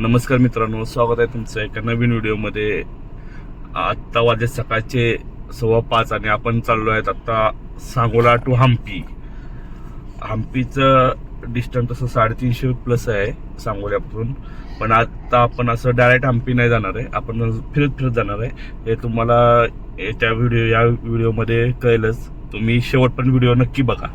नमस्कार मित्रांनो स्वागत आहे तुमचं एका नवीन व्हिडिओमध्ये. आत्ता वाजे सकाळचे सव्वा पाच आणि आपण चाललो आहेत आत्ता सांगोला टू हम्पी हम्पीचं डिस्टन्स तसं साडेतीनशे प्लस आहे सांगोल्यापासून. पण आत्ता आपण असं डायरेक्ट हम्पी नाही जाणार आहे. आपण फिरत फिरत जाणार आहे. हे तुम्हाला त्या व्हिडिओ या व्हिडिओमध्ये कळेलच. तुम्ही शेवटपर्यंत व्हिडिओ नक्की बघा.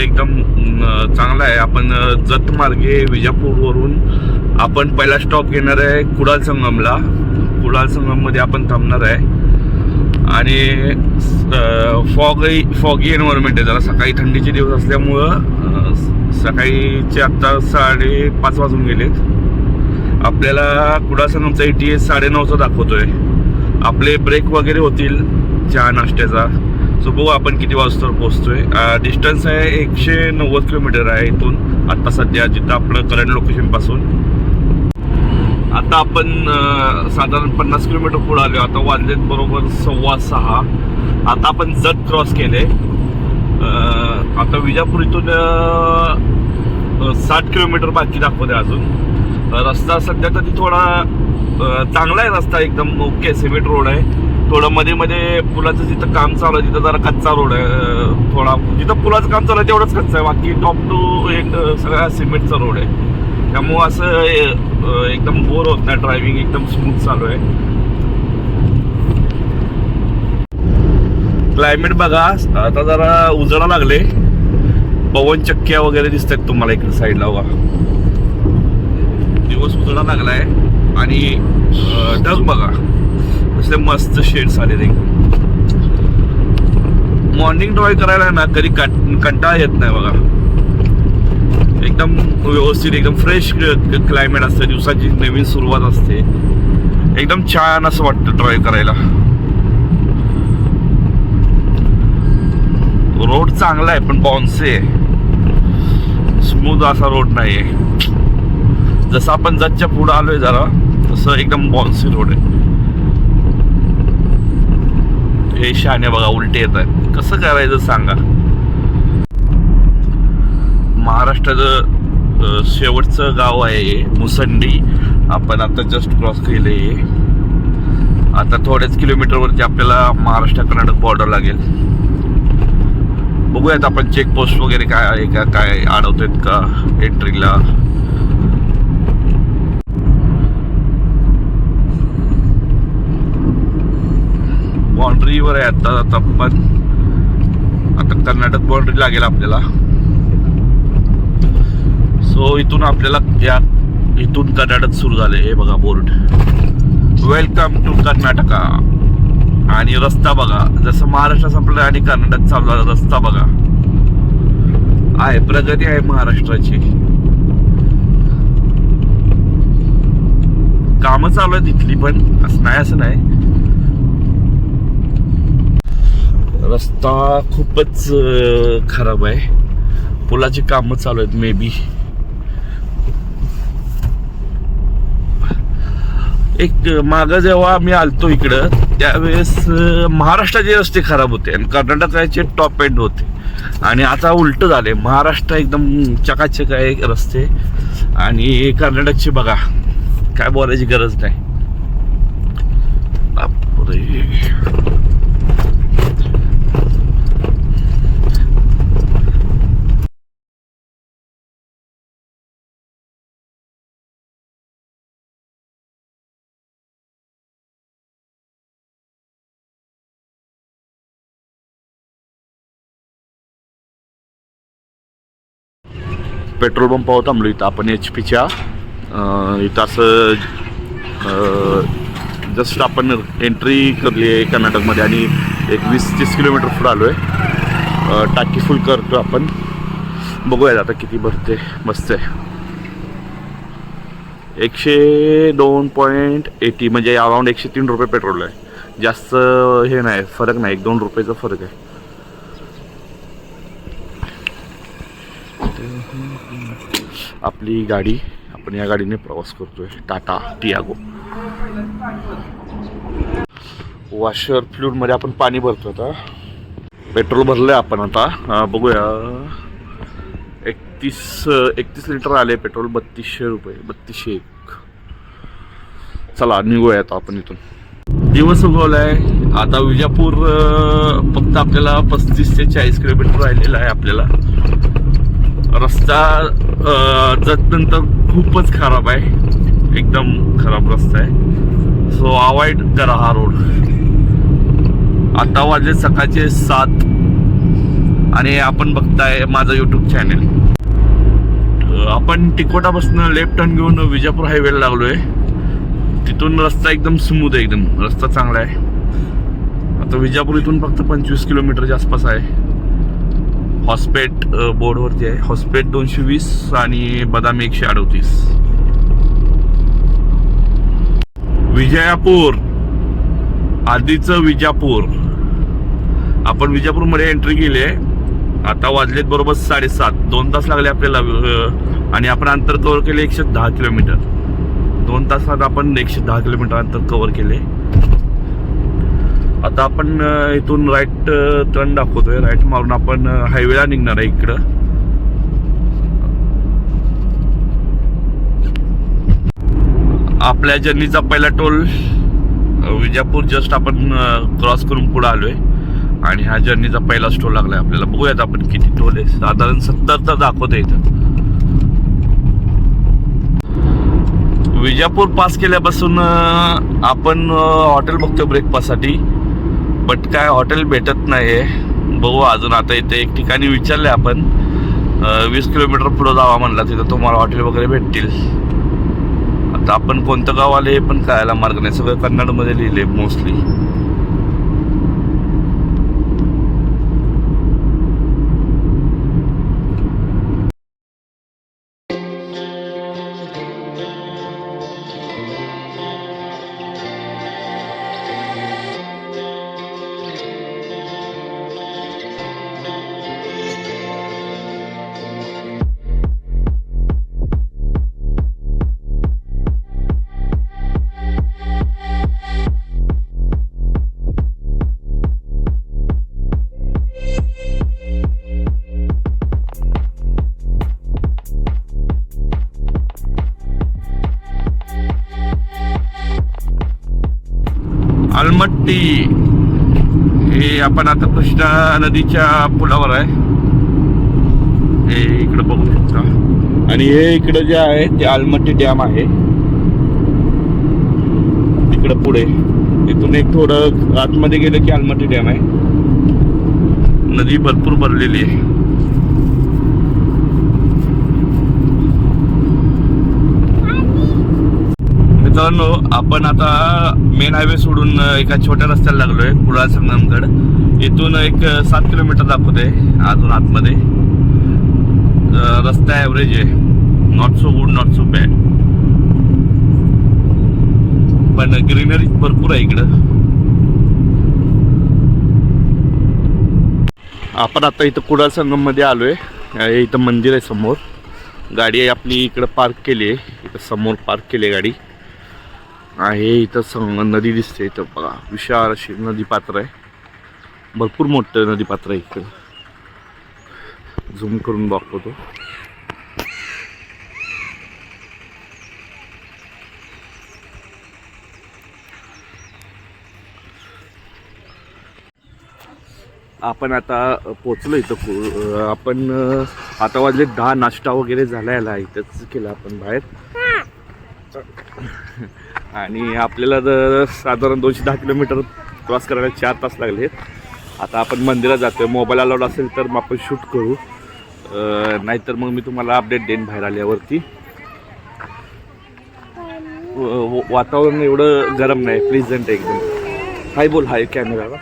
एकदम चांगला आहे. आपण जतमार्गे विजापूरवरून आपण पहिला स्टॉप घेणार आहे कुडाल संगमला. कुडाल संगममध्ये आपण थांबणार आहे. आणि फॉगही फॉगी एन्व्हायरमेंट आहे. जरा सकाळी थंडीचे दिवस असल्यामुळं स- सकाळीचे आत्ता साडेपाच वाजून गेलेत. आपल्याला कुडाल संगमचा ए टी एस साडेनऊचा आहे आपले ब्रेक वगैरे होतील चहा नाश्त्याचा. सो बघू आपण किती वाजता पोहोचतोय. डिस्टन्स आहे एकशे नव्वद किलोमीटर आहे इथून. आता सध्या जिथं आपलं करंट लोकेशनपासून. आता आपण साधारण पन्नास किलोमीटर पुढे आलो. आता वाजलेत बरोबर सव्वा सहा. आता आपण जत क्रॉस केले आता विजापूर इथून साठ किलोमीटर बाकी दाखवते अजून. रस्ता सध्या तरी थोडा चांगला आहे रस्ता एकदम. ओके सिमेंट रोड आहे. थोडं मध्ये मध्ये पुलाचं जिथं काम चालू आहे तिथं जरा कच्चा रोड आहे थोडा. जिथं पुलाचं काम चालू आहे तेवढंच कच्चा आहे. बाकी टॉप टू एक सगळा सिमेंटचा रोड आहे. त्यामुळं असं एकदम बोर होत नाही ड्रायव्हिंग एकदम स्मूथ चालू आहे. क्लायमेट बघा आता जरा उजळा लागले. पवन चक्क्या वगैरे दिसत आहेत तुम्हाला इकडे साईडला बघा. दिवस उजळा लागलाय. आणि अं, ढग बघा. असले मस्त शेड्स आले मॉर्निंग ड्राईव्ह करायला ना कधी कंटाळा येत नाही बघा. एकदम व्यवस्थित एकदम फ्रेश क्लायमेट असतं दिवसाची नवीन सुरुवात असते. एकदम छान असं वाटतं ड्राईव्ह करायला. रोड चांगला आहे पण बाउन्सी आहे. स्मूथ असा रोड नाही आहे जसं आपण जतच्या पुढं आलोय जरा तसं एकदम बाउन्सी रोड आहे. हे शहाणे बघा उलटे येत आहेत. कसं करायचं सांगा. महाराष्ट्राचं शेवटचं गाव आहे मुसंडी. आपण आता जस्ट क्रॉस केले आता थोड्याच किलोमीटरवरती आपल्याला महाराष्ट्र कर्नाटक बॉर्डर लागेल. बघूयात आपण चेकपोस्ट वगैरे काय आहे का काय अडवतात का एंट्रीला बरोबर आहे. आता आता पण आता कर्नाटक बाउंड्री लागेल आपल्याला. सो इथून आपल्याला या इथून कर्नाटक सुरू झाले हे बघा बोर्ड वेलकम टू कर्नाटका. आणि रस्ता बघा. जसं महाराष्ट्र संपलं आणि कर्नाटक चालू झाला रस्ता बघा. आहे प्रगती आहे महाराष्ट्राची. कामं चालू आहेत तिथली पण. असं नाही असं नाही. रस्ता खूपच खराब आहे. पुलाची कामं चालू आहेत मे बी एक माग जेव्हा मी आलतो इकडं त्यावेळेस महाराष्ट्राचे रस्ते खराब होते आणि कर्नाटकाचे टॉप एंड होते. आणि आता उलट झाले महाराष्ट्र एकदम चकाचक आहे रस्ते. आणि कर्नाटकचे बघा काय बोलायची गरज नाही. पेट्रोल पंपावर थांबलो इथं आपण एच पीच्या इथं असं जस्ट आपण एंट्री करली आहे कर्नाटकमध्ये आणि एक वीस तीस किलोमीटर पुढं आलो आहे टाकी फुल करतो आपण. बघूयात आता किती भरते. मस्त आहे. एकशे दोन पॉईंट एटी म्हणजे अराउंड एकशे तीन रुपये पेट्रोल आहे. जास्त हे नाही फरक नाही. एक दोन रुपयाचा फरक आहे. आपली गाडी आपण या गाडीने प्रवास करतोय. टाटा टियागो. वॉशर फ्लूडमध्ये आपण पाणी भरतो आता. पेट्रोल भरलंय आपण आता. बघूया. एकतीस एकतीस लिटर आले पेट्रोल बत्तीसशे रुपये बत्तीसशे एक. चला निघूया आता आपण इथून. दिवस उगवलाय. आता विजापूर फक्त आपल्याला पस्तीस ते चाळीस किलोमीटर राहिलेला आहे आपल्याला. रस्ता अं, खूपच खराब आहे. एकदम खराब रस्ता आहे. सो अवॉइड करा हा रोड आता वाजले सकाळचे सात आणि आपण बघताय माझं युट्यूब चॅनेल आपण तिकोटापासून लेफ्ट टर्न घेऊन विजापूर हायवेला लागलोय. तिथून रस्ता एकदम स्मूथ आहे एकदम. रस्ता चांगला आहे. आता विजापूर इथून फक्त पंचवीस किलोमीटरच्या आसपास आहे. हॉस्पेट बोर्डवरती आहे. हॉस्पेट दोनशे वीस आणि बदामी एकशे अडतीस. विजयापूर. आधीचं विजापूर. आपण विजापूरमध्ये एंट्री केली आहे. आता वाजलेत बरोबर साडेसात. दोन तास लागले आपल्याला आणि आपण अंतर कव्हर केले एकशे दहा किलोमीटर. दोन तासात आपण एकशे दहा किलोमीटर अंतर कव्हर केले. आता आपण इथून राईट टर्न दाखवतोय. राईट मारून आपण हायवेला निघणार आहे इकडं. आपल्या जर्नीचा पहिला टोल विजापूर जस्ट आपण क्रॉस करून पुढे आलोय. आणि ह्या जर्नीचा पहिलाच टोल लागलाय आपल्याला. बघूयात आपण किती टोल आहे. साधारण सत्तर तर दाखवतंय इथं. विजापूर पास केल्यापासून आपण हॉटेल बघतोय ब्रेकफास्टसाठी बट काय हॉटेल भेटत नाही आहे बघू अजून. आता इथे एक ठिकाणी विचारले आपण. वीस किलोमीटर पुढं जावा म्हणला तिथं तुम्हाला हॉटेल वगैरे भेटतील. आता आपण कोणतं गाव आले हे पण कळायला मार्ग नाही. सगळं कन्नडमध्ये लिहिले मोस्टली. आलमट्टी. हे आपण आता कृष्णा नदीच्या पुलावर आहे. हे इकडं बघू शकता. आणि हे इकडं जे आहे ते आलमट्टी डॅम आहे. तिकडं पुढे. इथून एक थोडं आतमध्ये गेलं की आलमट्टी डॅम आहे. नदी भरपूर भरलेली आहे. मित्रांनो आपण आता मेन हायवे सोडून एका छोट्या रस्त्याला लागलोय कुडाळ संगमगड. इथून एक सात किलोमीटर दाखवते अजून आतमध्ये. रस्ता ॲव्हरेज आहे. Not so good not so bad पण ग्रीनरी भरपूर आहे इकडं. आपण आता इथं कुडाळ संगममध्ये आलोय. इथं मंदिर आहे समोर. गाडी आहे आपली इकडं पार्क केली आहे. इथं समोर पार्क केली आहे गाडी. आहे इथं संग नदी दिसते इथं बघा. विशाल अशी नदी पात्र आहे. भरपूर मोठं नदी पात्र आहे इकडं. झूम करून दाखवतो. आपण आता पोचलो इथं आपण आता वाजले दहा नाश्ता वगैरे झाला याला इथंच केला आपण बाहेर. आणि आपल्याला जर साधारण दोनशे दहा किलोमीटर क्रॉस करायला चार तास लागले. आता आपण मंदिरात जातोय. मोबाईल अलाउड असेल तर मग आपण शूट करू. नाहीतर मग मी तुम्हाला अपडेट देईन बाहेर आल्यावरती. वातावरण एवढं गरम नाही. प्लीजंट एकदम. हाय बोल हाय कॅमेराला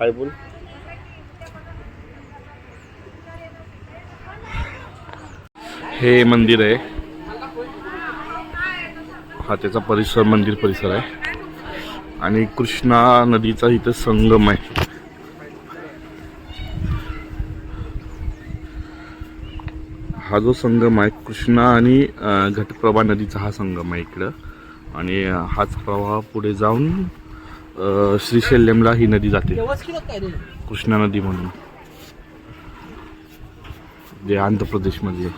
हाय बोल. हे मंदिर आहे. हा त्याचा परिसर मंदिर परिसर आहे. आणि कृष्णा नदीचा इथं संगम आहे. हा जो संगम आहे कृष्णा आणि घटप्रभा नदीचा हा संगम आहे इकडं. आणि हाच प्रवाह पुढे जाऊन श्रीशैल्यमला ही नदी जाते. कृष्णा नदी म्हणून. जे आंध्र प्रदेशमध्ये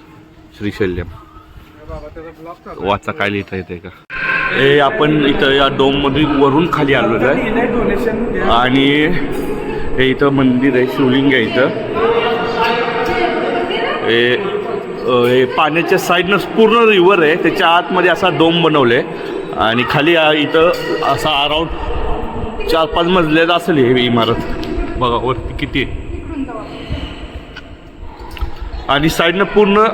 श्रीशैल्यम. वाचा काय लिहिता येते का? हे आपण इथं या डोम मधून वरून खाली आलेलो आहे आणि हे इथं मंदिर आहे शिवलिंग आहे इथं. हे हे पाण्याच्या साईडनं पूर्ण रिव्हर आहे त्याच्या आतमध्ये असा डोम बनवले आणि खाली इथं असा अराउंड चार पाच मजल्यात असेल हे इमारत. बघा वरती किती आहे. आणि साईडनं पूर्ण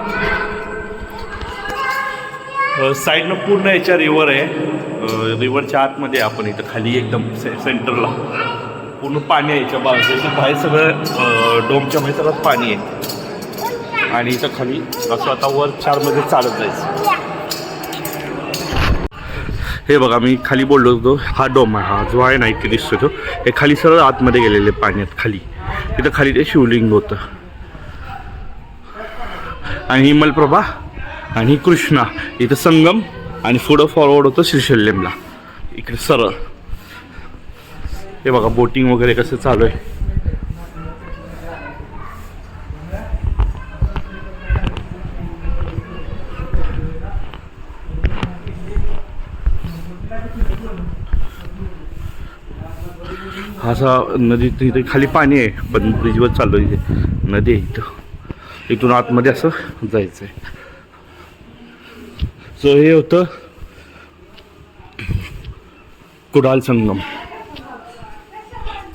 साईडनं पूर्ण याच्या रिव्हर आहे. रिवरच्या रिव्हरच्या आतमध्ये आपण इथं खाली एकदम से सेंटरला पूर्ण पाणी आहे याच्या बाजूला. इथं बाहेर सगळं डोमच्या बाहेर सगळं पाणी आहे. आणि इथं खाली असं आता वर चारमध्ये चालत जायचं. हे बघा मी खाली बोललो होतो. हा डोम आहे हा जो आहे ना इथे दिसतो तो. हे खाली सरळ आतमध्ये गेलेले पाण्यात खाली. तिथं खाली ते शिवलिंग होतं. आणि हिमलप्रभा आणि कृष्णा. इथं संगम आणि पुढं फॉरवर्ड होतं श्रीशैल्यमला. इकडे सरळ. हे बघा बोटिंग वगैरे कसं चालू आहे. असा नदी इथे खाली पाणी आहे पण ब्रिजवर चाललो इथे नदी आहे इथं. इथून आतमध्ये असं जायचं आहे सो हे होतं कुडाल संगम.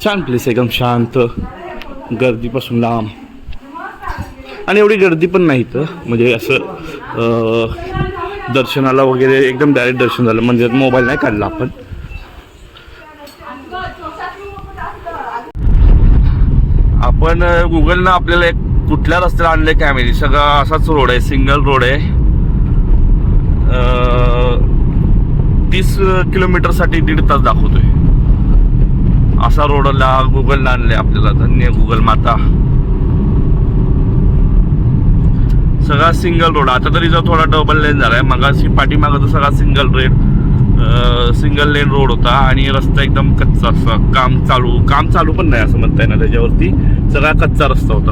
छान प्लेस एकदम शांत गर्दीपासून लांब. आणि एवढी गर्दी पण नाही तर म्हणजे असं दर्शनाला वगैरे एकदम डायरेक्ट दर्शन झालं. म्हणजे मोबाईल नाही काढला आपण. आपण गुगलनं आपल्याला एक कुठल्या रस्त्याला आणलं काय माहिती सगळा असाच रोड आहे सिंगल रोड आहे. तीस किलोमीटरसाठी दीड तास दाखवतोय. असा रोडला गुगलला आणले आपल्याला. धन्य गुगल माता. सगळा सिंगल रोड आता तरी जर थोडा डबल लेन झालाय. मगाशी पाठीमागा तर सगळा single red single lane road होता आणि रस्ता एकदम कच्चा असा. काम चालू काम चालू पण नाही असं म्हणता येणार. त्याच्यावरती सगळा कच्चा रस्ता होता.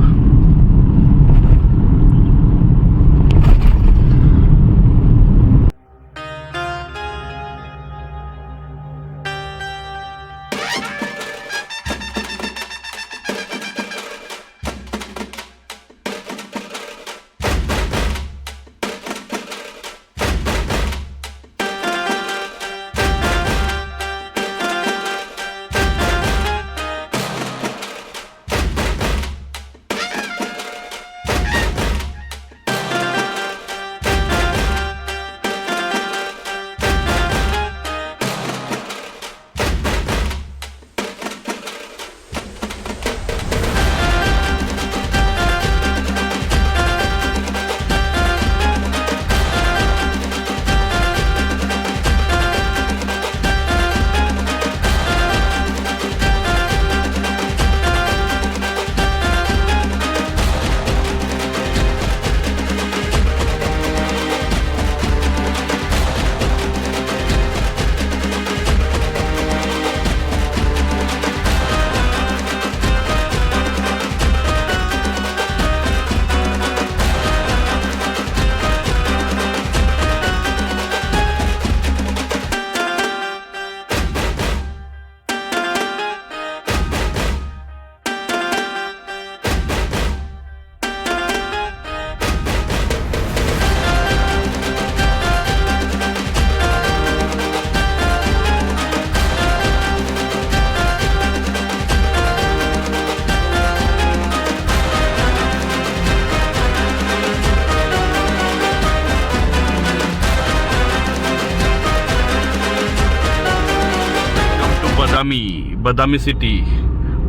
बदामी सिटी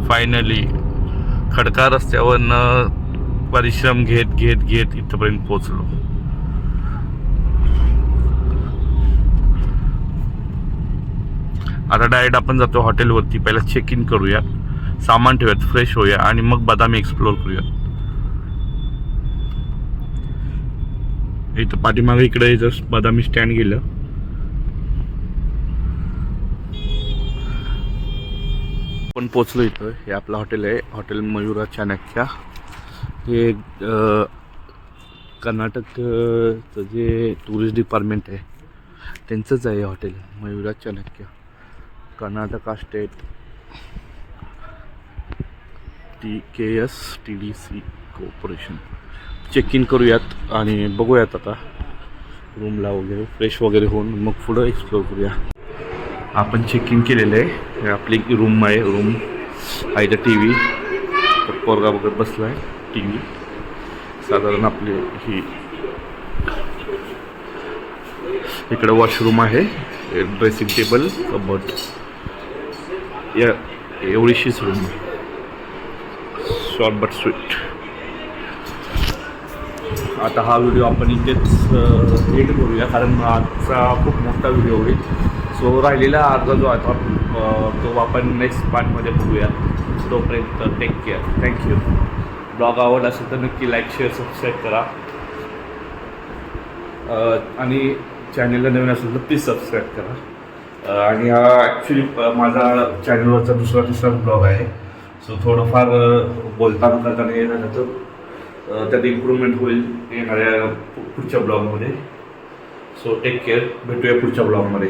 फायनली खडका रस्त्यावरनं परिश्रम घेत घेत घेत इथपर्यंत पोचलो आता डायरेक्ट आपण जातो हॉटेलवरती पहिला चेक इन करूया सामान ठेवूयात फ्रेश होऊया आणि मग बदामी एक्सप्लोर करूया इथं पाठीमागे इकडे जस्ट बदामी स्टँड गेलं. आपण पोचलो इथं. हे आपलं हॉटेल आहे. हॉटेल मयुरा चाणक्या. हे कर्नाटकचं जे टुरिस्ट डिपार्टमेंट आहे त्यांचंच आहे hotel Mayura Chanakya. Karnataka state T K S T D C corporation check in करूयात आणि बघूयात आता. रूमला वगैरे फ्रेश वगैरे होऊन मग पुढं एक्सप्लोर करूया. आपण चेक इन केलेलं आहे. आपली रूम आहे रूम आहे तर टी व्ही पोरगा वगैरे बसला आहे टी व्ही साधारण आपली ही इकडं वॉशरूम आहे ड्रेसिंग टेबल कबट या एवढीशीच रूम आहे. शॉर्ट बट स्वीट आता हा व्हिडिओ आपण इथेच एड करूया कारण आजचा खूप मोठा व्हिडिओ होईल सो राहिलेला अर्ज जो आहे तो आपण, नेक्स्ट पार्टमध्ये बघूया. तोपर्यंत टेक केअर थँक्यू ब्लॉग आवडला असेल तर नक्की लाईक शेअर सबस्क्राईब करा. आणि चॅनलला नवीन असेल तर प्लीज सबस्क्राईब करा. आणि हा ॲक्च्युली माझा चॅनलवरचा दुसरा तिसरा ब्लॉग आहे. सो थोडंफार बोलताना करताना हे झालं तर त्यात इम्प्रूव्हमेंट होईल येणाऱ्या पुढच्या ब्लॉगमध्ये सो टेक केअर भेटूया पुढच्या ब्लॉगमध्ये